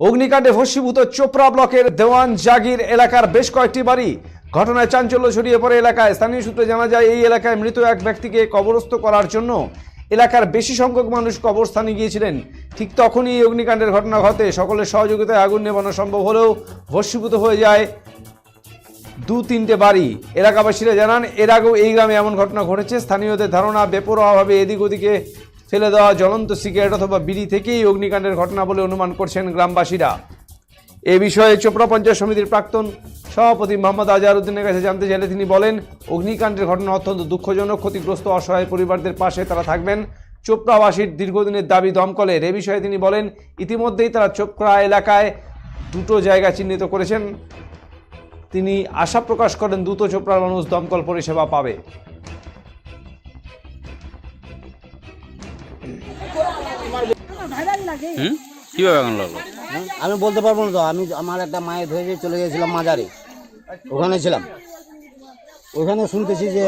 অগ্নিকাণ্ডে ভস্মীভূত চোপড়া ব্লকের দেওয়ান জাগির এলাকার বেশ কয়েকটি বাড়ি। ঘটনায় চাঞ্চল্য ছড়িয়ে পড়ে এলাকায়। স্থানীয় সূত্রে জানা যায়, এই এলাকায় মৃত এক ব্যক্তিকে কবরস্থ করার জন্য এলাকার বেশি সংখ্যক মানুষ কবরস্থানে গিয়েছিলেন। ঠিক তখনই এই অগ্নিকাণ্ডের ঘটনা ঘটে। সকলের সহযোগিতায় আগুন নেভানো সম্ভব হলেও ভস্মীভূত হয়ে যায় দু তিনটে বাড়ি। এলাকাবাসীরা জানান, এর আগেও এই গ্রামে এমন ঘটনা ঘটেছে। স্থানীয়দের ধারণা, বেপরোয়াভাবে এদিক ওদিকে ফেলে দেওয়া জ্বলন্ত সিগারেট অথবা বিড়ি থেকেই অগ্নিকাণ্ডের ঘটনা বলে অনুমান করছেন গ্রামবাসীরা। এ বিষয়ে চোপড়া পঞ্চায়েত সমিতির প্রাক্তন সভাপতি মোহাম্মদ আজহারউদ্দিনের কাছে জানতে চাইলে তিনি বলেন, অগ্নিকাণ্ডের ঘটনা অত্যন্ত দুঃখজনক, ক্ষতিগ্রস্ত, অসহায় পরিবারদের পাশে তারা থাকবেন। চোপড়াবাসীর দীর্ঘদিনের দাবি দমকলের। এ বিষয়ে তিনি বলেন, ইতিমধ্যেই তারা চোপড়া এলাকায় দুটো জায়গা চিহ্নিত করেছেন। তিনি আশা প্রকাশ করেন, দ্রুত চোপড়ার মানুষ দমকল পরিষেবা পাবে। হুম? কীভাবে আগুন লাগল? হ্যাঁ, আমি বলতে পারব না তো আমি আমার একটা মায়ের ধরে চলে গেছিলাম মাজারে। ওখানে ছিলাম। ওখানে শুনতেছি যে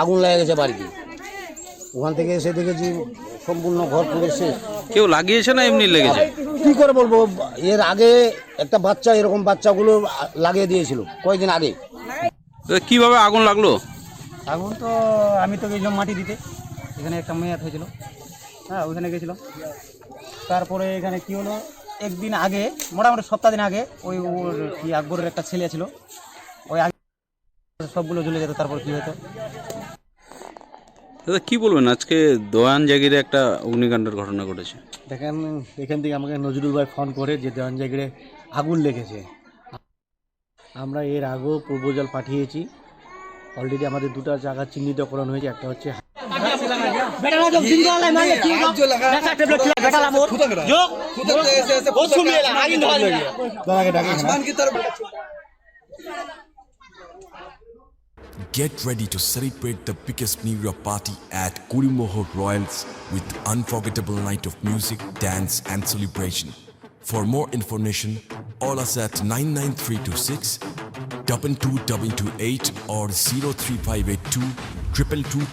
আগুন লেগে গেছে বাড়িতে। ওখান থেকে এসে দেখেছি সম্পূর্ণ ঘর পুরো শেষ। কেউ লাগিয়েছে না এমনি লেগেছে? কি করে বলব? এর আগে একটা বাচ্চা এরকম বাচ্চাগুলো লাগিয়ে দিয়েছিল কয়েকদিন আগে। তো কীভাবে আগুন লাগল? আগুন তো আমি তো গেছিলাম মাটি দিতে। এখানে একটা মেয়াদ হয়েছিল। হ্যাঁ ওইখানে গেছিলাম। তারপরে এখানে কি হলো? একদিন আগে মোটামুটি সপ্তাহ দিন আগে ওই ওর কি আকবরের একটা ছেলে ছিল। ওই আগে সবগুলো জ্বলে যেত তারপর কি হতো? দাদা কি বলবেন? আজকে দোয়ান জাগিরে একটা অগ্নিকাণ্ডের ঘটনা ঘটেছে। দেখেন এখান থেকে আমাকে নজরুল ভাই ফোন করে যে দেওয়ান জাগিরে আগুন লেগেছে। আমরা এর আগেও প্রপোজাল পাঠিয়েছি। অলরেডি আমাদের দুটো জায়গা চিহ্নিতকরণ হয়েছে। একটা হচ্ছে बेटा ना जो जिंदा क्यों टेबलेट बेटा ला मोर जो बहुत दादा के डाके आसमान की तरफ Get ready to celebrate the biggest New Year party at Kurimoho Royals with unforgettable night of music, dance and celebration. For more information, call us at 99326 22228 or 03582 222